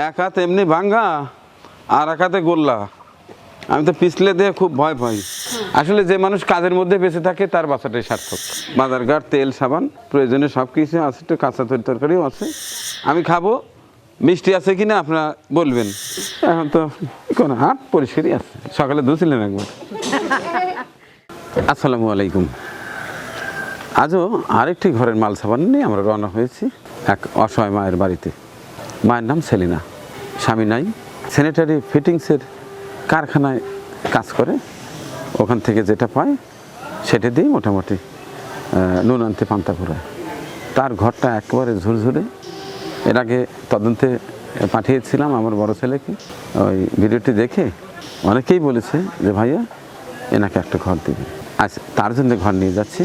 এক হাত এমনি ভাঙ্গা আর এক হাতে গোল্লা। আমি তো পিছলে দিয়ে খুব ভয় পাই। আসলে যে মানুষ কাজের মধ্যে বেঁচে থাকে তার বাসাটাই সার্থক। বাজারঘাট তেল সাবান প্রয়োজনে সব কিছু আছে একটু কাঁচা তরি তরকারিও আছে। আমি খাব। মিষ্টি আছে কিনা আপনারা বলবেন। এখন তো কোনো হাট পরিষ্কারই আছে। সকালে ধুছিলেন একবার। আসসালামু আলাইকুম। আজও আরেকটি ঘরের মাল সাবান নিয়ে আমরা রওনা হয়েছি এক অসহায় মায়ের বাড়িতে। মায়ের নাম সেলিনা। স্বামী নাই। স্যানিটারি ফিটিংসের কারখানায় কাজ করে। ওখান থেকে যেটা পায়, সেটা দিয়েই মোটামুটি নুন আনতে পান্তা ঘোরায় তার ঘরটা একেবারে ঝুরঝুরে। এর আগে তদন্তে পাঠিয়েছিলাম আমার বড় ছেলেকে। ওই ভিডিওটি দেখে অনেকেই বলেছে যে, ভাইয়া, এনাকে একটা ঘর দেবে। আচ্ছা তার জন্য ঘর নিয়ে যাচ্ছি।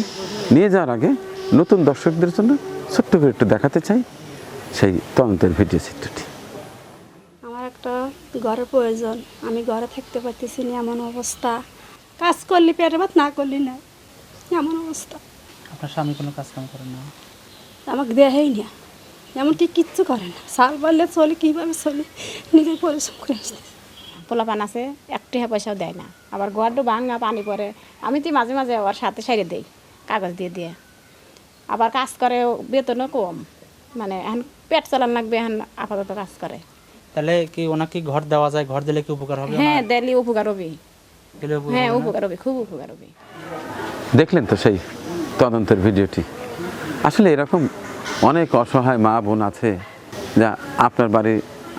নিয়ে যাওয়ার আগে নতুন দর্শকদের জন্য ছোট্ট করে একটু দেখাতে চাই। সেই তদন্তের ভিডিও চিত্রটি। আমার একটা ঘরের প্রয়োজন। আমি ঘরে থাকতে পারতেছি না এমন অবস্থা। কাজ করলি পেটে ভাত না করলি না। এমন অবস্থা। আপনার স্বামী কোনো কাজ কাম করে না? আমাকে দেহেই না। এমনকি কিচ্ছু করে না। সাল বাড়লে চলি কীভাবে চলি? নিজের পরিশ্রম করে আসতে। পোলাপান আছে এক টাকা পয়সাও দেয় না। আবার ঘরটা ভাঙা পানি পড়ে। আমি তো মাঝে মাঝে ওর সাথে সাইডে দেই কাগজ দিয়ে দিয়ে। আবার কাজ করে বেতনও কম। মানে এখন পেট চালান লাগবে এখন আপাতত কাজ করে। তাহলে কি ওনাকে ঘর দেওয়া যায়? ঘর দিলে কি উপকার হবে হ্যাঁ দিলে উপকার হবে। উপকার হ্যাঁ হবে উপকার হবে খুব উপকার হবে। দেখলেন তো সেই তদন্তের ভিডিওটি? আসলে এরকম অনেক অসহায় মা বোন আছে যা আপনার বাড়ি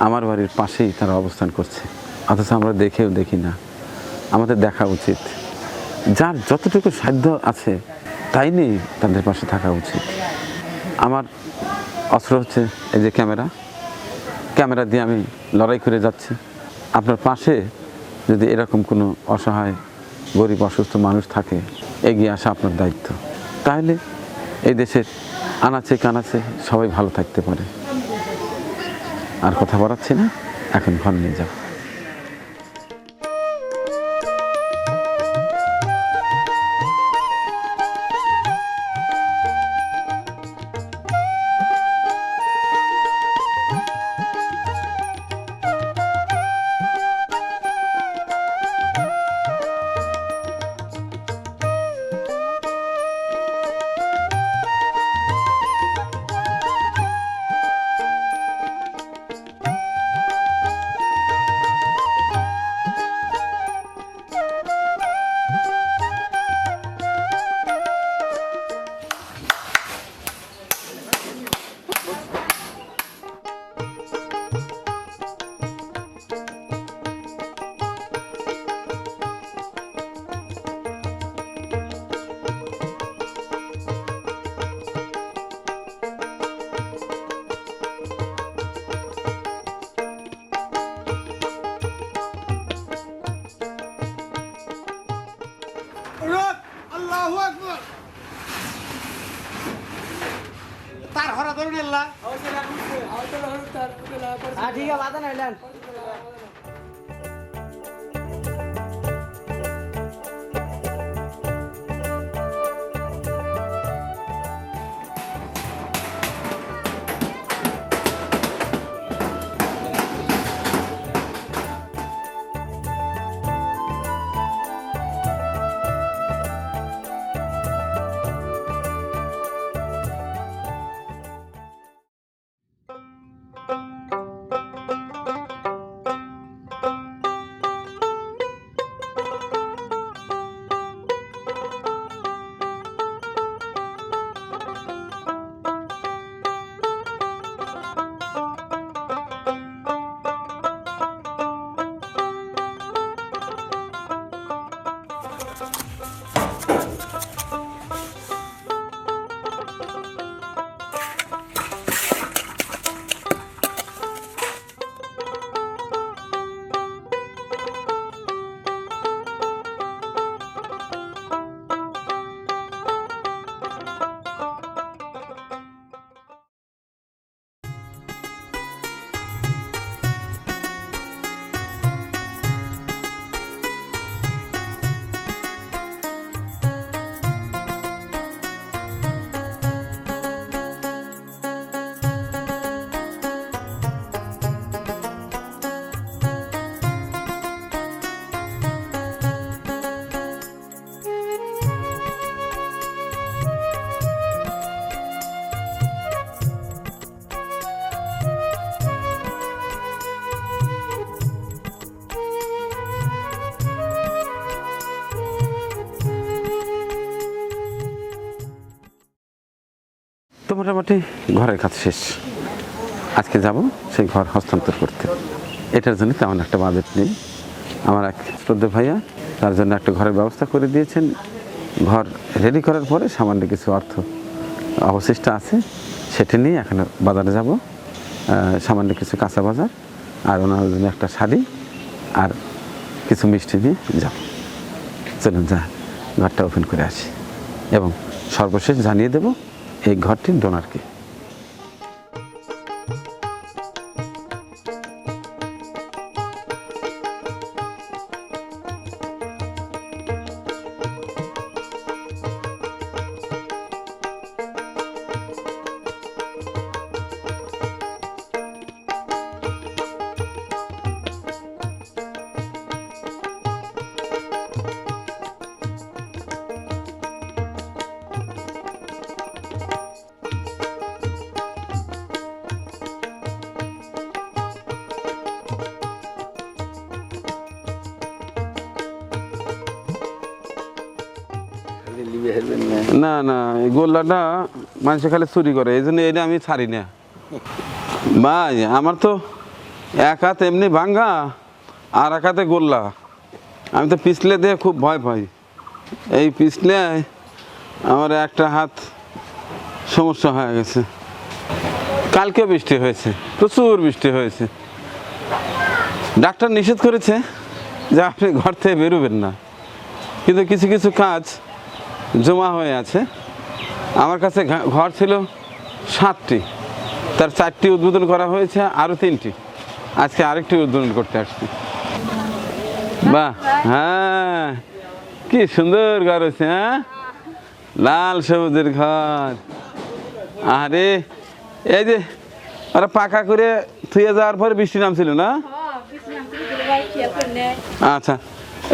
আমার বাড়ির পাশেই তারা অবস্থান করছে। অথচ আমরা দেখেও দেখি না। আমাদের দেখা উচিত। যার যতটুকু সাধ্য আছে তাই নিয়ে তাদের পাশে থাকা উচিত। আমার অস্ত্র হচ্ছে এই যে ক্যামেরা। ক্যামেরা দিয়ে আমি লড়াই করে যাচ্ছি। আপনার পাশে যদি এরকম কোনো অসহায়, গরিব, অসুস্থ মানুষ থাকে, এগিয়ে আসা আপনার দায়িত্ব। তাহলে এই দেশের আনাচে কানাচে সবাই ভালো থাকতে পারে। আর কথা বাড়াচ্ছি না, এখন ঘর নিয়ে যাব। তার হরা ধরুন আর ঠিক আছে বাধা নাইলেন মোটামুটি ঘরের কাজ শেষ। আজকে যাব সেই ঘর হস্তান্তর করতে। এটার জন্য তেমন একটা বাজেট নেই। আমার এক শ্রদ্ধা ভাইয়া তার জন্য একটা ঘরের ব্যবস্থা করে দিয়েছেন। ঘর রেডি করার পরে সামান্য কিছু অর্থ অবশিষ্ট আছে, সেটা নিয়ে এখন বাজারে যাব। সামান্য কিছু কাঁচা বাজার আর ওনার জন্য একটা শাড়ি আর কিছু মিষ্টি নিয়ে যাব। চলুন যা, ঘরটা ওপেন করে আসি। এবং সর্বশেষ জানিয়ে দেব এই ঘরটির ডোনারকে না। না গোল্লাটা মানুষে খালি চুরি করে, এই জন্য এটা আমি ছাড়ি না। ভাই, আমার তো এক হাত এমনি ভাঙ্গা, আর এক হাতে গোল্লা। আমি তো পিছলে দিয়ে খুব ভয় পাই। এই পিছলে আমার একটা হাত সমস্যা হয়ে গেছে। কালকে বৃষ্টি হয়েছে, প্রচুর বৃষ্টি হয়েছে। ডাক্তার নিষেধ করেছে যে আপনি ঘর থেকে বেরোবেন না। কিন্তু কিছু কিছু কাজ জমা হয়ে আছে। আমার কাছে ঘর ছিল সাতটি। তার চারটি উদ্বোধন করা হয়েছে আরও তিনটি। আজকে আরেকটি উদ্বোধন করতে আসছি। বাহ হ্যাঁ। কি সুন্দর ঘর হয়েছে হ্যাঁ? লাল সবুজের ঘর। আরে এই যে ওরা পাকা করে থুয়ে যাওয়ার পরে বৃষ্টি নামছিল না? আচ্ছা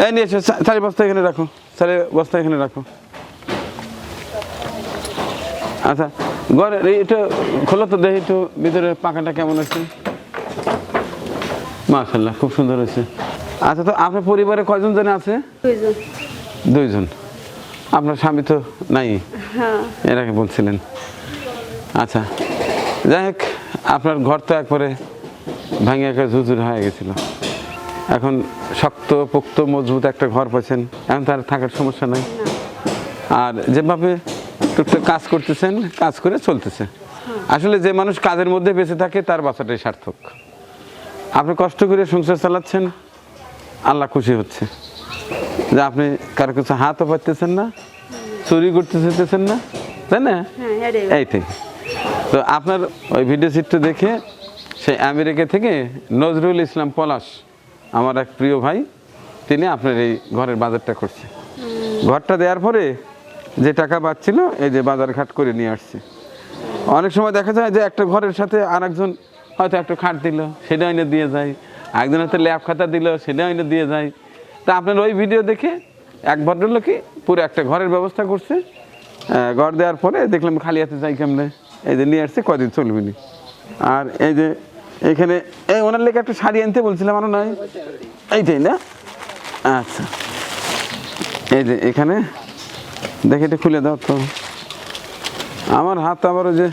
এই নিয়ে চারি বস্তা এখানে রাখো চারি বস্তা এখানে রাখো। আচ্ছা ঘরে এই একটু খোলো তো দেখি একটু ভিতরে পাখাটা কেমন আছে। মাশাল্লাহ খুব সুন্দর হয়েছে। আচ্ছা তো আপনার পরিবারে কয়জন জনে আছে? দুইজন। দুইজন। আপনার স্বামী তো নাই? হ্যাঁ। এর আগে বলছিলেন। আচ্ছা যাই হোক আপনার ঘর তো একবারে ভাঙে একে ঝুঝুর হয়ে গেছিল। এখন শক্ত পোক্ত মজবুত একটা ঘর পাচ্ছেন। এখন তার থাকার সমস্যা নাই। আর যেভাবে টুকটাক কাজ করতেছেন কাজ করে চলতেছে। আসলে যে মানুষ কাজের মধ্যে বেঁচে থাকে তার বাচ্চাটাই সার্থক। আপনি কষ্ট করে সংসার চালাচ্ছেন আল্লাহ খুশি হচ্ছে। যে আপনি কারও কিছু হাতও পাচ্তেছেন না চুরি করতে চাইতেছেন না তাই না? হ্যাঁ এটাই এইটাই। তো আপনার ওই ভিডিও চিত্র দেখে সেই আমেরিকা থেকে নজরুল ইসলাম পলাশ আমার এক প্রিয় ভাই তিনি আপনার এই ঘরের বাজারটা করছে। ঘরটা দেওয়ার পরে যে টাকা বাঁচছিল এই যে বাজার ঘাট করে নিয়ে আসছে। অনেক সময় দেখা যায় যে একটা ঘরের সাথে আর একজন হয়তো একটা খাট দিল সেটা এনে দিয়ে যায়। একজন হয়তো ল্যাব খাতা দিল সেটা এনে দিয়ে যায়। তা আপনার ওই ভিডিও দেখে এক ভদ্রলোকই পুরো একটা ঘরের ব্যবস্থা করছে ঘর দেওয়ার পরে দেখলাম খালি হাতে যাই কেমনে, এই যে নিয়ে আসছে, কদিন চলবে নি। আর এই যে এখানে, এই ওনার লেগে একটা শাড়ি আনতে বলছিলাম আরও নয়? এইটাই না? আচ্ছা। এই যে এখানে দেখে এটা খুলে দাও তো। আমার হাত আবার যে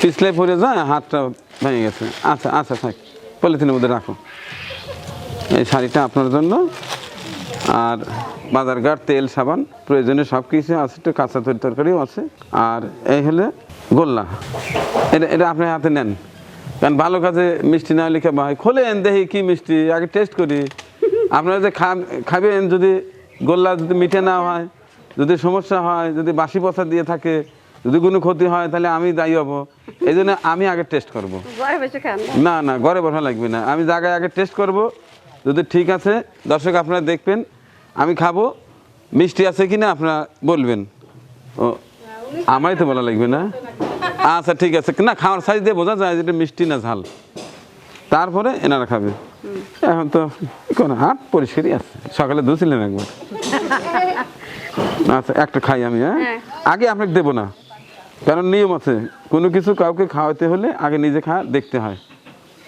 পিছলে পড়ে যায়, হাতটা ভেঙে গেছে। আচ্ছা আচ্ছা থাক। পলিথিনের মধ্যে রাখো। এই শাড়িটা আপনার জন্য। আর বাজারঘাট, তেল, সাবান, প্রয়োজনীয় সব কিছু আছে, একটু কাঁচা তরি তরকারিও আছে। আর এই হলে গোল্লা। এটা এটা আপনি হাতে নেন। কারণ ভালো কাজে মিষ্টি না লিখে ভাই, খোলেন দেখি কি মিষ্টি, আগে টেস্ট করি। আপনারা যে খাবেন যদি গোল্লা যদি মিঠে না হয় যদি সমস্যা হয় যদি বাসি পচা দিয়ে থাকে যদি কোনো ক্ষতি হয় তাহলে আমি দায়ী হব। এই জন্য আমি আগে টেস্ট করব। না? না ঘরে বসা লাগবে না। আমি জায়গায় আগে টেস্ট করব। যদি ঠিক আছে দর্শক আপনারা দেখবেন আমি খাব। মিষ্টি আছে কি না আপনারা বলবেন। ও আমারই তো বলা লাগবে না। আচ্ছা ঠিক আছে। না খাওয়ার সাইজ দিয়ে বোঝা যায় যেটা মিষ্টি না ঝাল। তারপরে এনারা খাবে। এখন তো কোনো হাত পরিষ্কারই আছে। সকালে ধুছিলেন একবার। আচ্ছা একটা খাই আমি হ্যাঁ? আগে আপনাকে দেবো না। কারণ নিয়ম আছে কোনো কিছু কাউকে খাওয়াতে হলে আগে নিজে খা দেখতে হয়।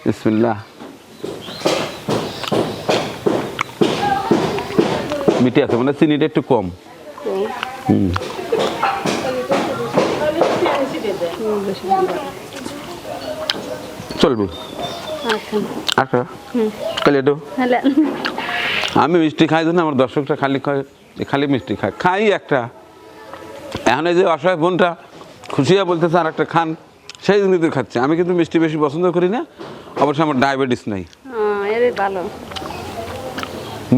বিসমিল্লাহ। মিটি আছে মানে চিনিটা একটু কম। হুম। চলবে। আচ্ছা। আচ্ছা। তাহলে আমি মিষ্টি খাই জন্য আমার দর্শকটা খালি খায় খালি মিষ্টি খায় খাই একটা। এখন এই যে অসহায় বোনটা খুশিয়া বলতেছে আর একটা খান। সেই জন্যই তো খাচ্ছে। আমি কিন্তু মিষ্টি বেশি পছন্দ করি না। অবশ্য আমার ডায়াবেটিস নেই। এর ভালো।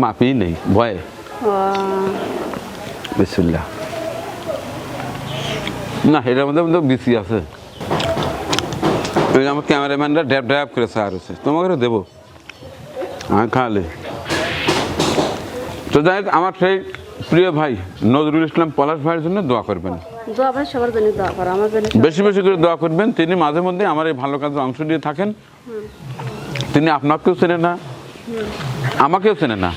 মাপি নেই ভয়ে। ও, বিসমিল্লাহ। না এটার মধ্যে মধ্যে বিসি আছে। আমার ক্যামেরাম্যানরা ড্যাব ড্যাব করে সার হচ্ছে। তোমাকে দেবো। আমি খাওয়ালে তো যাই আমার সেই প্রিয় ভাই নজরুল ইসলাম পলাশ ভাইয়ের জন্য দোয়া করবেন। দোয়া ভাই সবার জন্য দোয়া করো আমার জন্য বেশি বেশি করে দোয়া করবেন। তিনি মাঝে মধ্যে আমার এই ভালো কাজে অংশ নিয়ে থাকেন। তিনি আপনাকেও চেনে না আমাকেও চেনে না।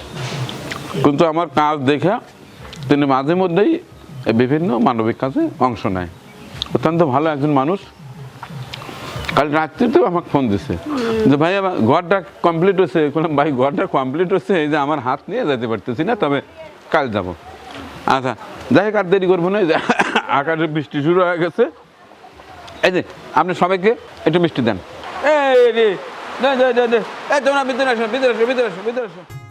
কিন্তু আমার কাজ দেখে তিনি মাঝে মধ্যেই বিভিন্ন মানবিক কাজে অংশ নেয়। অত্যন্ত ভালো একজন মানুষ। কাল রাত্রিতেও আমাকে ফোন দিছে যে ভাই আমার ঘরটা কমপ্লিট হচ্ছে বললাম ভাই ঘরটা কমপ্লিট হচ্ছে এই যে আমার হাত নিয়ে যেতে পারতেছি না তবে কাল যাব আচ্ছা যাই হোক আর দেরি করব না আকাশে বৃষ্টি শুরু হয়ে গেছে এই যে আপনি সবাইকে একটু মিষ্টি দেন এই রে না এই তোমরা ভিতরে আসো ভিতরে আসো ভিতরে আসো ভিতরে আসো